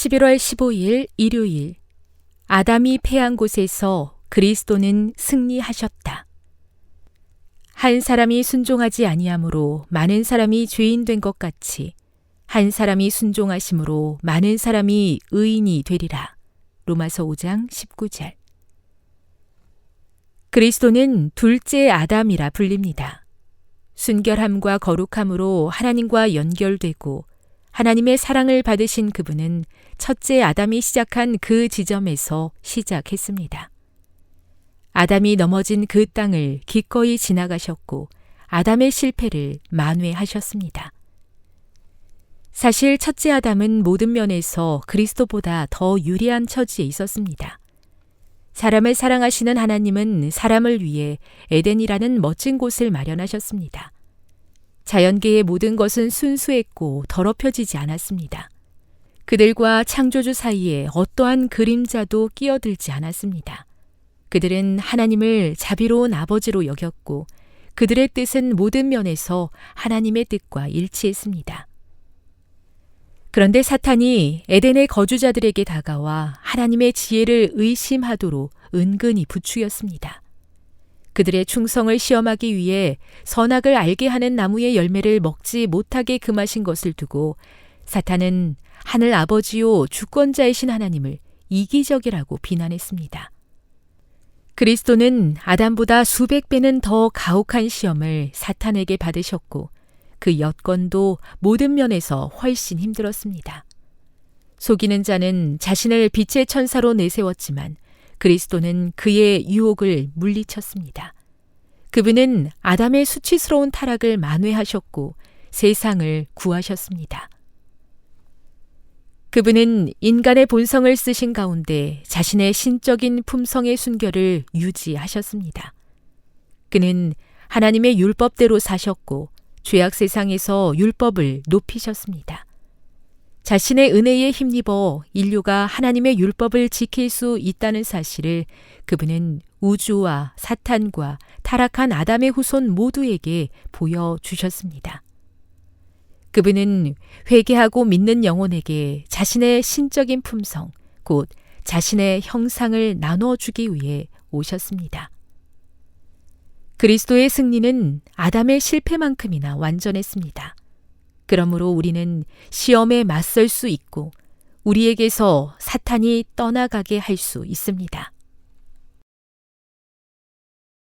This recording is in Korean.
11월 15일 일요일 아담이 패한 곳에서 그리스도는 승리하셨다. 한 사람이 순종하지 아니함으로 많은 사람이 죄인 된 것 같이 한 사람이 순종하심으로 많은 사람이 의인이 되리라. 로마서 5장 19절. 그리스도는 둘째 아담이라 불립니다. 순결함과 거룩함으로 하나님과 연결되고 하나님의 사랑을 받으신 그분은 첫째 아담이 시작한 그 지점에서 시작했습니다. 아담이 넘어진 그 땅을 기꺼이 지나가셨고 아담의 실패를 만회하셨습니다. 사실 첫째 아담은 모든 면에서 그리스도보다 더 유리한 처지에 있었습니다. 사람을 사랑하시는 하나님은 사람을 위해 에덴이라는 멋진 곳을 마련하셨습니다. 자연계의 모든 것은 순수했고 더럽혀지지 않았습니다. 그들과 창조주 사이에 어떠한 그림자도 끼어들지 않았습니다. 그들은 하나님을 자비로운 아버지로 여겼고 그들의 뜻은 모든 면에서 하나님의 뜻과 일치했습니다. 그런데 사탄이 에덴의 거주자들에게 다가와 하나님의 지혜를 의심하도록 은근히 부추겼습니다. 그들의 충성을 시험하기 위해 선악을 알게 하는 나무의 열매를 먹지 못하게 금하신 것을 두고 사탄은 하늘 아버지요 주권자이신 하나님을 이기적이라고 비난했습니다. 그리스도는 아담보다 수백 배는 더 가혹한 시험을 사탄에게 받으셨고 그 여건도 모든 면에서 훨씬 힘들었습니다. 속이는 자는 자신을 빛의 천사로 내세웠지만 그리스도는 그의 유혹을 물리쳤습니다. 그분은 아담의 수치스러운 타락을 만회하셨고 세상을 구하셨습니다. 그분은 인간의 본성을 쓰신 가운데 자신의 신적인 품성의 순결을 유지하셨습니다. 그는 하나님의 율법대로 사셨고 죄악 세상에서 율법을 높이셨습니다. 자신의 은혜에 힘입어 인류가 하나님의 율법을 지킬 수 있다는 사실을 그분은 우주와 사탄과 타락한 아담의 후손 모두에게 보여주셨습니다. 그분은 회개하고 믿는 영혼에게 자신의 신적인 품성, 곧 자신의 형상을 나눠주기 위해 오셨습니다. 그리스도의 승리는 아담의 실패만큼이나 완전했습니다. 그러므로 우리는 시험에 맞설 수 있고 우리에게서 사탄이 떠나가게 할 수 있습니다.